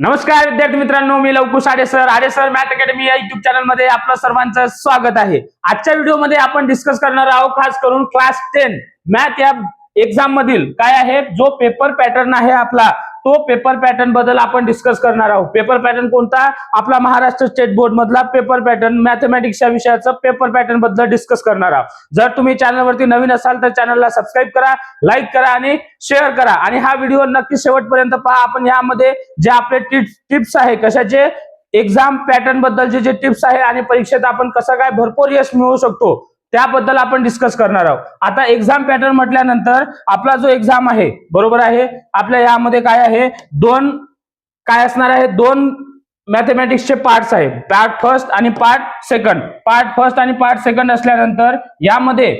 नमस्कार विद्यार्थी मित्रांनो मी Lavkush Aade sir. Aade sir math academy या युट्यूब चॅनलमध्ये आपलं सर्वांचं स्वागत आहे. आजच्या व्हिडिओमध्ये आपण डिस्कस करणार आहोत खास करून क्लास टेन मॅथ या एक्झाम मधील काय आहे? जो पेपर पॅटर्न आहे आपला. तो पेपर पॅटर्नबद्दल आपण डिस्कस करणार आहोत. पेपर पॅटर्न कोणता? आपला महाराष्ट्र स्टेट बोर्ड मधला पेपर पॅटर्न मॅथमॅटिक्सच्या विषयाचं पेपर पॅटर्नबद्दल डिस्कस करणार आहोत. जर तुम्ही चॅनलवरती नवीन असाल तर चॅनलला सबस्क्राईब करा लाईक करा आणि शेअर करा. आणि हा व्हिडिओ नक्की शेवटपर्यंत पहा. आपण यामध्ये जे आपले टिप्स आहे कशाचे एक्झाम पॅटर्न बद्दलचे जे टिप्स आहे आणि परीक्षेत आपण कसं काय भरपूर यश मिळवू शकतो त्याबद्दल आपण डिस्कस करणार आहोत. आता एक्झाम पॅटर्न म्हटल्यानंतर आपला जो एक्झाम आहे बरोबर आहे? आपल्या यामध्ये काय आहे? दोन काय असणार आहे? दोन मॅथमॅटिक्सचे पार्ट्स आहे. पार्ट फर्स्ट आणि पार्ट सेकंड पार्ट फर्स्ट आणि पार्ट सेकंड असल्यानंतर यामध्ये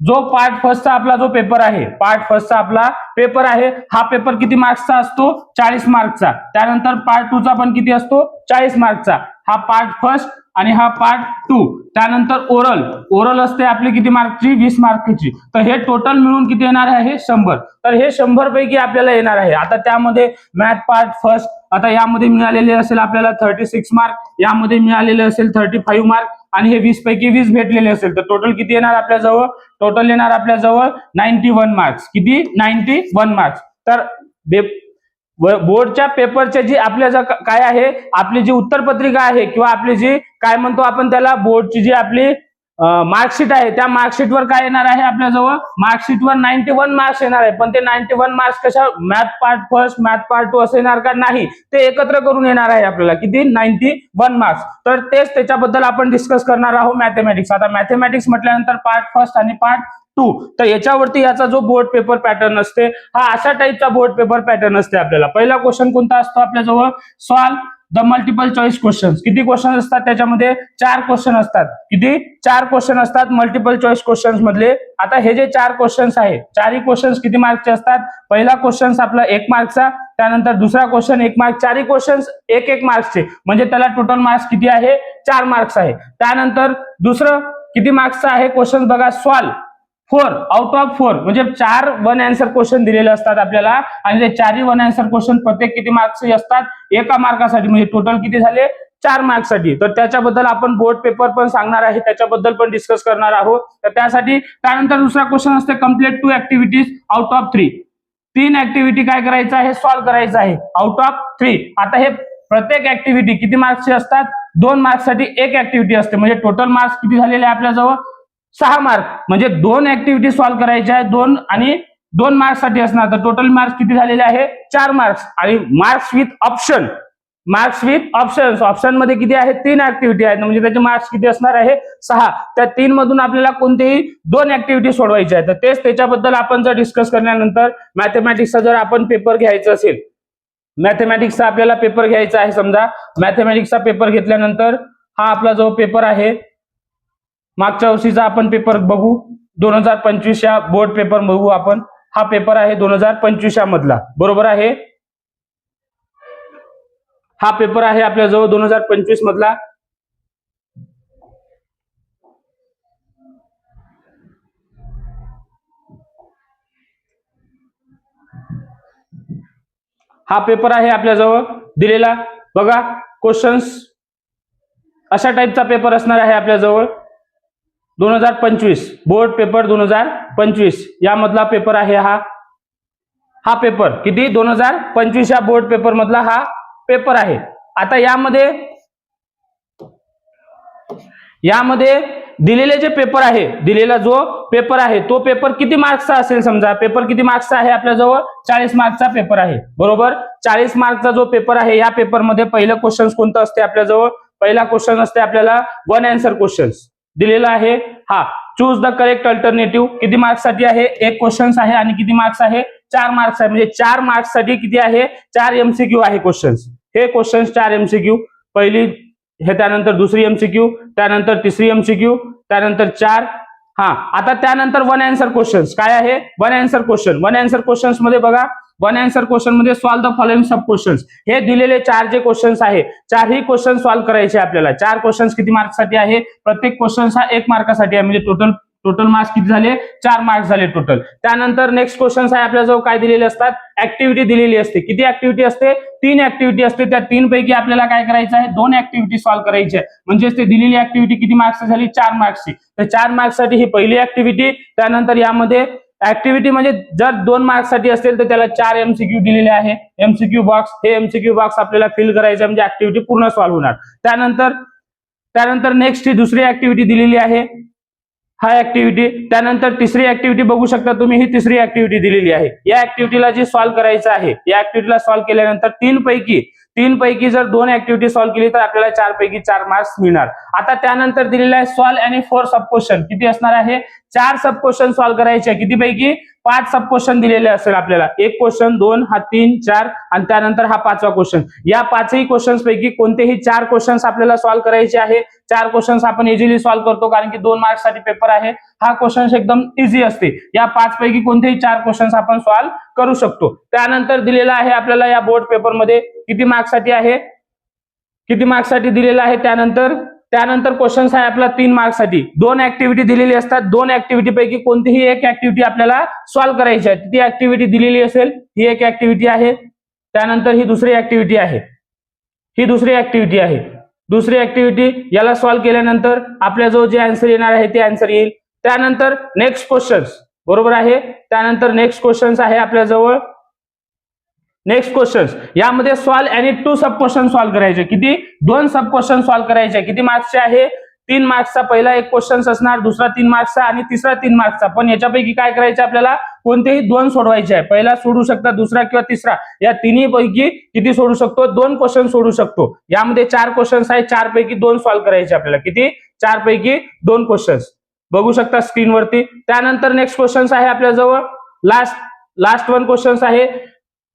जो पार्ट फर्स्टचा आपला जो पेपर आहे पार्ट फर्स्टचा आपला पेपर आहे हा पेपर किती मार्क्सचा असतो? चाळीस मार्कचा त्यानंतर पार्ट टू चा पण किती असतो? चाळीस मार्कचा हा पार्ट फर्स्ट आणि हा पार्ट टू त्यानंतर ओरल. ओरल असते आपली किती मार्कची? वीस मार्कची. तर हे टोटल मिळून किती येणार आहे? शंभर. तर हे शंभर पैकी आपल्याला येणार आहे. आता त्यामध्ये मॅथ पार्ट फर्स्ट आता यामध्ये मिळालेले असेल आपल्याला थर्टी सिक्स मार्क यामध्ये मिळालेले असेल थर्टी फाईव्ह मार्क आणि हे वीस पैकी वीस भेटलेले असेल. तर टोटल किती येणार आपल्या जवळ? टोटल येणार आपल्या जवळ नाईन्टी वन मार्क्स किती? नाईन्टी वन मार्क्स तर बोर्डच्या पेपरच्या जी आपल्या ज्या काय आहे आपली जी उत्तरपत्रिका आहे किंवा आपली जी काय म्हणतो आपण त्याला बोर्डची जी आपली मार्कशीट आहे त्या मार्कशीटवर काय येणार आहे आपल्याजवळ? मार्कशीटवर नाईन्टी वन मार्क्स येणार आहे. पण ते नाईन्टी वन मार्क्स कशा math part first math part two असं येणार का? नाही. ते एकत्र करून येणार आहे आपल्याला. किती? नाईन्टी वन मार्क्स तर तेच त्याच्याबद्दल आपण डिस्कस करणार आहोत मॅथमॅटिक्स आता मॅथमॅटिक्स म्हटल्यानंतर पार्ट फर्स्ट आणि पार्ट टू तर याच्यावरती याचा जो बोर्ड पेपर पॅटर्न असते हा अशा टाईपचा बोर्ड पेपर पॅटर्न असते आपल्याला. पहिला क्वेश्चन कोणता असतो आपल्याजवळ? Solve the multiple choice question किती क्वेश्चन असतात त्याच्यामध्ये? चार क्वेश्चन असतात. किती? चार क्वेश्चन असतात मल्टिपल चॉईस क्वेश्चन मधले. आता हे जे चार क्वेश्चन्स आहेत चारही क्वेश्चन्स किती मार्कचे असतात? पहिला क्वेश्चन आपला एक मार्कचा त्यानंतर दुसरा क्वेश्चन एक मार्क चारही क्वेश्चन्स एक एक मार्क्सचे म्हणजे त्याला टोटल मार्क्स किती आहे? चार मार्क्स आहे. त्यानंतर दुसरं किती मार्क्सचा आहे? क्वेश्चन बघा solve four out of four म्हणजे चार वन आन्सर क्वेश्चन दिलेले असतात आपल्याला. आणि ते चारही वन अँसर क्वेश्चन प्रत्येक किती मार्क्सचे असतात? एका मार्कासाठी म्हणजे टोटल किती झाले? चार मार्क्ससाठी तर त्याच्याबद्दल आपण बोर्ड पेपर पण सांगणार आहे. त्याच्याबद्दल पण डिस्कस करणार आहोत. तर त्यासाठी त्यानंतर दुसरा क्वेश्चन असते complete to activities out of three तीन ऍक्टिव्हिटी काय करायचं आहे? सॉल्व्ह करायचं आहे. आउट ऑफ थ्री आता हे प्रत्येक ऍक्टिव्हिटी किती मार्क्सची असतात? दोन मार्क्ससाठी एक ऍक्टिव्हिटी असते. म्हणजे टोटल मार्क्स किती झालेले आहे आपल्याजवळ? सहा मार्क म्हणजे दोन ऍक्टिव्हिटी सॉल्व्ह करायच्या आहेत दोन आणि दोन मार्क्ससाठी असणार. तर टोटल मार्क्स किती झालेले आहे? चार मार्क्स आणि marks with option marks with options ऑप्शनमध्ये किती आहेत तीन ऍक्टिव्हिटी आहेत. म्हणजे त्याचे मार्क्स किती असणार आहे? सहा. त्या तीन मधून आपल्याला कोणतेही दोन ऍक्टिव्हिटी सोडवायच्या आहेत. तर तेच त्याच्याबद्दल आपण जर डिस्कस करण्यानंतर मॅथमॅटिक्सचा जर आपण पेपर घ्यायचा असेल मॅथमॅटिक्सचा आपल्याला पेपर घ्यायचा आहे समजा. मॅथमॅटिक्सचा पेपर घेतल्यानंतर हा आपला जो पेपर आहे मागच्या वर्षीचा आपण पेपर बघू. दोन हजार पंचवीस या बोर्ड पेपर बघू आपण. हा पेपर आहे दोन हजार पंचवीस या मधला. बरोबर आहे? हा पेपर आहे आपल्याजवळ दोन हजार पंचवीस मधला. हा पेपर आहे आपल्याजवळ दिलेला. बघा क्वेश्चन्स अशा टाईपचा पेपर असणार आहे आपल्याजवळ दोन हजार पंचवीस. बोर्ड पेपर दोन हजार पंचवीस. यामधला पेपर आहे हा. हा पेपर किती? दोन हजार पंचवीस या बोर्ड पेपर मधला हा पेपर आहे. आता यामध्ये यामध्ये दिलेले जे पेपर आहे दिलेला जो पेपर आहे तो पेपर किती मार्क्सचा असेल समजा? पेपर किती मार्क्सचा आहे आपल्याजवळ? चाळीस मार्कचा पेपर आहे. बरोबर? चाळीस मार्कचा जो पेपर आहे या पेपरमध्ये पहिलं क्वेश्चन कोणतं असते आपल्याजवळ? पहिला क्वेश्चन असते आपल्याला वन अँसर क्वेश्चन्स दिलेला आहे. हा चूज द करेक्ट अल्टरनेटिव्ह किती मार्क्ससाठी आहे? एक क्वेश्चन आहे आणि किती मार्क्स आहे? चार मार्क्स आहे. म्हणजे चार मार्क्ससाठी किती आहे? चार एमसीक्यू आहे क्वेश्चन्स हे क्वेश्चन्स चार एमसीक्यू पहिली हे त्यानंतर दुसरी एमसीक्यू त्यानंतर तिसरी एमसीक्यू त्यानंतर चार. हा आता त्यानंतर वन अँसर क्वेश्चन्स काय आहे? One answer question one answer क्वेश्चन्समध्ये बघा. One answer क्वेश्चनमध्ये solve the following sub questions हे दिलेले चार जे क्वेश्चन्स आहे चारही क्वेश्चन सॉल्व्ह करायचे आपल्याला. चार क्वेश्चन्स किती मार्कसाठी आहे? प्रत्येक क्वेश्चन हा एक मार्कासाठी आहे. म्हणजे टोटल टोटल मार्क्स किती झाले? चार मार्क्स झाले टोटल त्यानंतर नेक्स्ट क्वेश्चन आहे आपल्याजवळ काय दिलेले असतात? ऍक्टिव्हिटी दिलेली असते. किती ऍक्टिव्हिटी असते? तीन ऍक्टिव्हिटी असते. त्या तीन पैकी आपल्याला काय करायचं आहे? दोन ऍक्टिव्हिटी सॉल्व्ह करायची आहे. म्हणजेच ते दिलेली ऍक्टिव्हिटी किती मार्क्स झाली? चार मार्क्सची तर चार मार्क्ससाठी ही पहिली ऍक्टिव्हिटी त्यानंतर यामध्ये ऍक्टिव्हिटी म्हणजे जर दोन मार्क्ससाठी असेल तर त्याला चार एमसीक्यू दिलेले आहे. एमसीक्यू बॉक्स हे एमसीक्यू बॉक्स आपल्याला फिल करायचे म्हणजे ऍक्टिव्हिटी पूर्ण सॉल्व्ह होणार. त्यानंतर त्यानंतर नेक्स्ट ही दुसरी ऍक्टिव्हिटी दिलेली आहे. हा ऍक्टिव्हिटी त्यानंतर तिसरी ऍक्टिव्हिटी बघू शकता तुम्ही ही तिसरी ऍक्टिव्हिटी दिलेली आहे. या ऍक्टिव्हिटीला जी सॉल्व्ह करायचं आहे या ऍक्टिव्हिटीला सॉल्व्ह केल्यानंतर तीन पैकी तीन पैकी जर दोन ऍक्टिव्हिटी सॉल्व्ह केली तर आपल्याला चार पैकी चार मार्क्स मिळणार. आता त्यानंतर दिलेलं आहे सॉल्व्ह आणि फोर सब क्वेश्चन किती असणार आहे? चार सब क्वेश्चन सॉल्व्ह करायचे आहे. किती पैकी पाच सब क्वेश्चन दिलेले असेल आपल्याला. एक क्वेश्चन दोन हा तीन चार आणि त्यानंतर हा पाचवा क्वेश्चन या पाचही क्वेश्चन्स पैकी कोणतेही चार क्वेश्चन्स आपल्याला सॉल्व्ह करायचे आहे? चार क्वेश्चन्स आपण इझिली सॉल्व्ह करतो कारण की दोन मार्क्ससाठी पेपर आहे. हा क्वेश्चन्स एकदम इझी असते. या पाच पैकी कोणतेही चार क्वेश्चन्स आपण सॉल्व्ह करू शकतो. त्यानंतर दिलेला आहे आपल्याला या बोर्ड पेपरमध्ये किती मार्क्ससाठी आहे? किती मार्क्ससाठी दिलेला आहे? त्यानंतर त्यानंतर क्वेश्चन्स आहे आपला तीन मार्कसाठी दोन ऍक्टिव्हिटी दिलेली असतात. दोन ऍक्टिव्हिटी पैकी कोणतीही एक ऍक्टिव्हिटी आपल्याला सॉल्व्ह करायची आहे. ती ऍक्टिव्हिटी दिलेली असेल ही एक ऍक्टिव्हिटी आहे. त्यानंतर ही दुसरी ऍक्टिव्हिटी आहे. ही दुसरी ऍक्टिव्हिटी आहे. दुसरी ऍक्टिव्हिटी याला सॉल्व्ह केल्यानंतर आपल्याजवळ जे आन्सर येणार आहे ते आन्सर येईल. त्यानंतर नेक्स्ट क्वेश्चन्स बरोबर आहे? त्यानंतर नेक्स्ट क्वेश्चन्स आहे आपल्याजवळ नेक्स्ट क्वेश्चन यामध्ये सॉल्व आणि टू सब क्वेश्चन सॉल्व्ह करायचे. किती? दोन सब क्वेश्चन सॉल्व्ह करायचे. किती मार्क्सचे आहे? तीन मार्क्सचा पहिला एक क्वेश्चन असणार दुसरा तीन मार्क्सचा आणि तिसरा तीन मार्क्सचा पण याच्यापैकी काय करायचं आपल्याला? कोणतेही दोन सोडवायचे आहे. पहिला सोडू शकता दुसरा किंवा तिसरा. या तिन्ही पैकी किती सोडू शकतो? दोन क्वेश्चन सोडू शकतो. यामध्ये चार क्वेश्चन्स आहे. चार पैकी दोन सॉल्व्ह करायचे आपल्याला. किती? चार पैकी दोन क्वेश्चन्स बघू शकता स्क्रीनवरती त्यानंतर नेक्स्ट क्वेश्चन्स आहे आपल्याजवळ. लास्ट लास्ट वन क्वेश्चन्स आहे.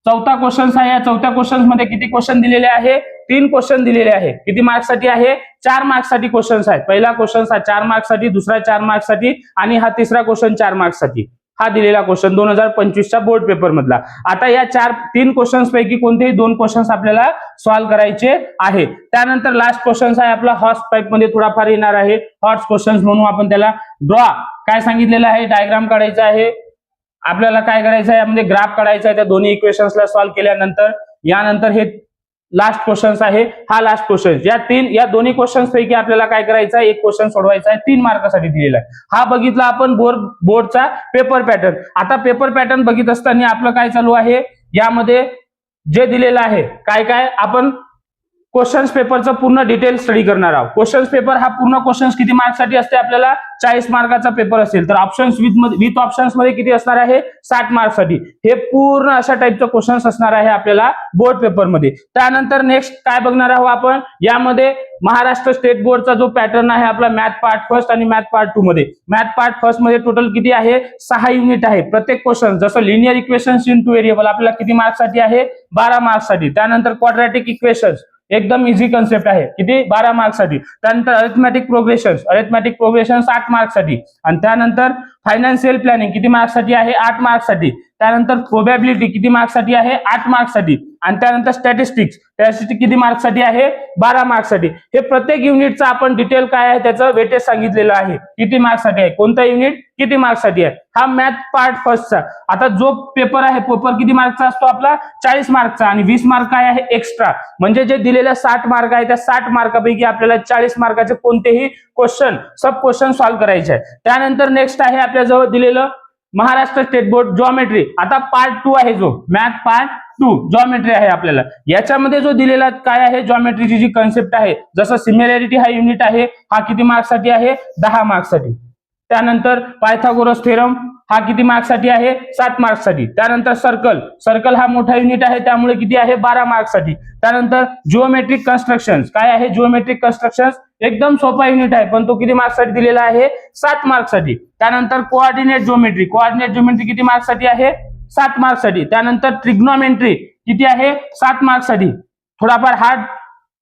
चौथा क्वेश्चन आहे. या चौथ्या क्वेश्चनमध्ये किती क्वेश्चन दिलेले आहे? तीन क्वेश्चन दिलेले आहे. किती मार्क्ससाठी आहे? चार मार्क्ससाठी क्वेश्चन्स क्वेश्चन आहे पहिला क्वेश्चन हा चार मार्क्ससाठी दुसरा चार मार्क्ससाठी आणि हा तिसरा क्वेश्चन चार मार्क्ससाठी हा दिलेला क्वेश्चन दोन हजार पंचवीसच्या बोर्ड पेपर मधला. आता या चार तीन क्वेश्चन्स पैकी कोणतेही दोन क्वेश्चन्स आपल्याला सॉल्व्ह करायचे आहे. त्यानंतर लास्ट क्वेश्चन आहे आपला हॉर्स पाईपमध्ये थोडाफार येणार आहे. हॉर्स क्वेश्चन म्हणून आपण त्याला ड्रॉ काय सांगितलेलं आहे? डायग्राम काढायचा आहे. आपल्याला काय करायचं आहे म्हणजे ग्राफ काढायचा आहे त्या दोन्ही इक्वेशन्सला सॉल्व्ह केल्यानंतर. यानंतर हे लास्ट क्वेश्चन आहे. हा लास्ट क्वेश्चन या तीन या दोन्ही क्वेश्चन पैकी आपल्याला काय करायचं आहे एक क्वेश्चन सोडवायचा आहे तीन मार्कासाठी दिलेला आहे. हा बघितला आपण बोर्ड बोर्डचा पेपर पॅटर्न आता पेपर पॅटर्न बघित असताना आपलं काय चालू आहे? यामध्ये जे दिलेलं आहे काय काय आपण क्वेश्चन्स पेपरचं पूर्ण डिटेल स्टडी करणार आहोत. क्वेश्चन्स पेपर हा पूर्ण क्वेश्चन्स किती मार्क्ससाठी असते? आपल्याला चाळीस मार्काचा पेपर असेल. तर ऑप्शन्स विथ विथ ऑप्शन्समध्ये किती असणार आहे? साठ मार्क्ससाठी हे पूर्ण अशा टाईपचं क्वेश्चन्स असणार आहे आपल्याला बोर्ड पेपरमध्ये त्यानंतर नेक्स्ट काय बघणार आहोत आपण? यामध्ये महाराष्ट्र स्टेट बोर्डचा जो पॅटर्न आहे आपला मॅथ पार्ट फर्स्ट आणि मॅथ पार्ट टू मध्ये. मॅथ पार्ट फर्स्टमध्ये टोटल किती आहे? सहा युनिट आहे. प्रत्येक क्वेश्चन जसं linear equations in two variable आपल्याला किती मार्क्ससाठी आहे? बारा मार्क्ससाठी त्यानंतर क्वाड्रॅटिक इक्वेशन्स एकदम इझी कन्सेप्ट आहे. किती? बारा मार्क्ससाठी त्यानंतर अरिथमॅटिक प्रोग्रेशन अरिथमॅटिक प्रोग्रेशन आठ मार्क्ससाठी आणि त्यानंतर फायनान्शियल प्लॅनिंग किती मार्क्ससाठी आहे? आठ मार्क्ससाठी. त्यानंतर प्रोबॅबिलिटी किती मार्क्ससाठी आहे? आठ मार्क्ससाठी. आणि त्यानंतर स्टॅटिस्टिक्स स्टॅटिस्टिक किती मार्क्ससाठी आहे? बारा मार्क्ससाठी. हे प्रत्येक युनिटचं आपण डिटेल काय आहे? त्याचं वेटेज सांगितलेलं आहे. किती मार्क्ससाठी आहे? कोणता युनिट किती मार्क्ससाठी आहे? हा मॅथ पार्ट फर्स्टचा आता जो पेपर आहे पेपर किती मार्कचा असतो आपला? चाळीस मार्कचा आणि वीस मार्क काय आहे? एक्स्ट्रा म्हणजे जे दिलेल्या साठ मार्क आहे त्या साठ मार्कापैकी आपल्याला चाळीस मार्काचे कोणतेही क्वेश्चन सब क्वेश्चन सॉल्व्ह करायचे आहे त्यानंतर नेक्स्ट आहे आपल्याजवळ दिलेलं महाराष्ट्र स्टेट बोर्ड जॉमेट्री आता पार्ट टू आहे जो. मॅथ पार्ट टू जॉमेट्री आहे आपल्याला. याच्यामध्ये जो दिलेला काय आहे? जॉमेट्रीची जी कन्सेप्ट आहे जसं सिमिलॅरिटी हा युनिट आहे हा किती मार्क्ससाठी आहे? दहा मार्क्ससाठी त्यानंतर पायथागोरस थेरम हा किती मार्क्ससाठी आहे? सात मार्क्ससाठी त्यानंतर सर्कल सर्कल हा मोठा युनिट आहे त्यामुळे किती आहे? बारा मार्क्ससाठी त्यानंतर जिओमेट्रिक कन्स्ट्रक्शन काय आहे? जिओमेट्रिक कन्स्ट्रक्शन एकदम सोपा युनिट आहे पण तो किती मार्क्ससाठी दिलेला आहे? सात मार्क्ससाठी त्यानंतर कोऑर्डिनेट जिओमेट्री कोऑर्डिनेट जिओमेट्री किती मार्क्ससाठी आहे? सात मार्क्ससाठी त्यानंतर ट्रिग्नॉमेंट्री किती आहे? सात मार्क्ससाठी थोडाफार हार्ड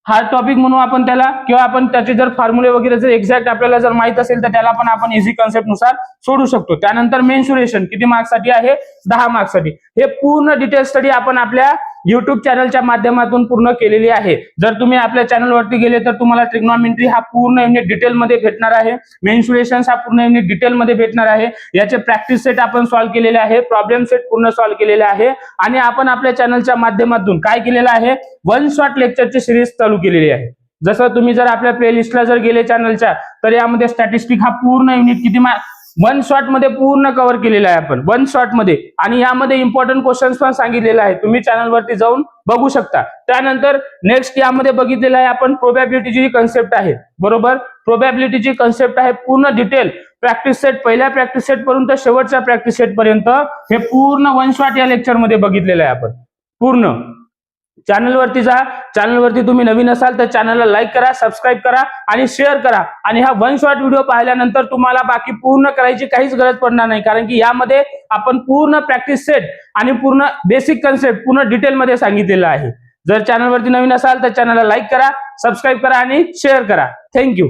हार्ड टॉपिक म्हणू आपण त्याला किंवा आपण त्याचे जर फॉर्म्युले वगैरे जर एक्झॅक्ट आपल्याला जर माहीत असेल तर त्याला पण आपण इझी कन्सेप्टनुसार सोडू शकतो. त्यानंतर मेन्सुरेशन किती मार्क्ससाठी आहे? दहा मार्क्ससाठी हे पूर्ण डिटेल स्टडी आपण आपल्या युट्यूब चॅनलच्या माध्यमातून पूर्ण केलेली आहे. जर तुम्ही आपल्या चॅनलवरती गेले तर तुम्हाला ट्रिग्नॉमेंट्री हा पूर्ण युनिट डिटेलमध्ये भेटणार आहे. मेन्सुरेशन हा पूर्ण युनिट डिटेलमध्ये भेटणार आहे. याचे प्रॅक्टिस सेट आपण सॉल्व्ह केलेले आहे. प्रॉब्लेम सेट पूर्ण सॉल्व्ह केलेले आहे. आणि आपण आपल्या चॅनलच्या माध्यमातून काय केलेलं आहे? वन शॉट लेक्चरची सिरीज चालू केलेली आहे. जसं तुम्ही जर आपल्या प्लेलिस्टला जर गेले चॅनलच्या तर यामध्ये स्टॅटिस्टिक हा पूर्ण युनिट किती वन शॉटमध्ये पूर्ण कव्हर केलेलं आहे आपण. वन शॉटमध्ये. आणि यामध्ये इम्पॉर्टंट क्वेश्चन्स पण सांगितलेले आहे तुम्ही चॅनलवरती जाऊन बघू शकता. त्यानंतर नेक्स्ट यामध्ये बघितलेलं आहे आपण प्रोबॅबिलिटीची कन्सेप्ट आहे. बरोबर? प्रोबॅबिलिटीची कन्सेप्ट आहे पूर्ण डिटेल प्रॅक्टिस सेट पहिल्या प्रॅक्टिस सेट पर्यंत शेवटच्या प्रॅक्टिस सेट पर्यंत हे पूर्ण वन शॉट या लेक्चरमध्ये बघितलेलं आहे आपण. पूर्ण. चॅनलवरती जा. चॅनलवरती तुम्ही नवीन असाल तर चॅनलला लाईक करा सबस्क्राईब करा आणि शेअर करा. आणि हा वन शॉट व्हिडिओ पाहिल्यानंतर तुम्हाला बाकी पूर्ण करायची काहीच गरज पडणार नाही. कारण की यामध्ये आपण पूर्ण प्रॅक्टिस सेट आणि पूर्ण बेसिक कन्सेप्ट पूर्ण डिटेलमध्ये सांगितलेलं आहे. जर चॅनलवरती नवीन असाल तर चॅनलला लाईक करा सबस्क्राईब करा आणि शेअर करा. थँक्यू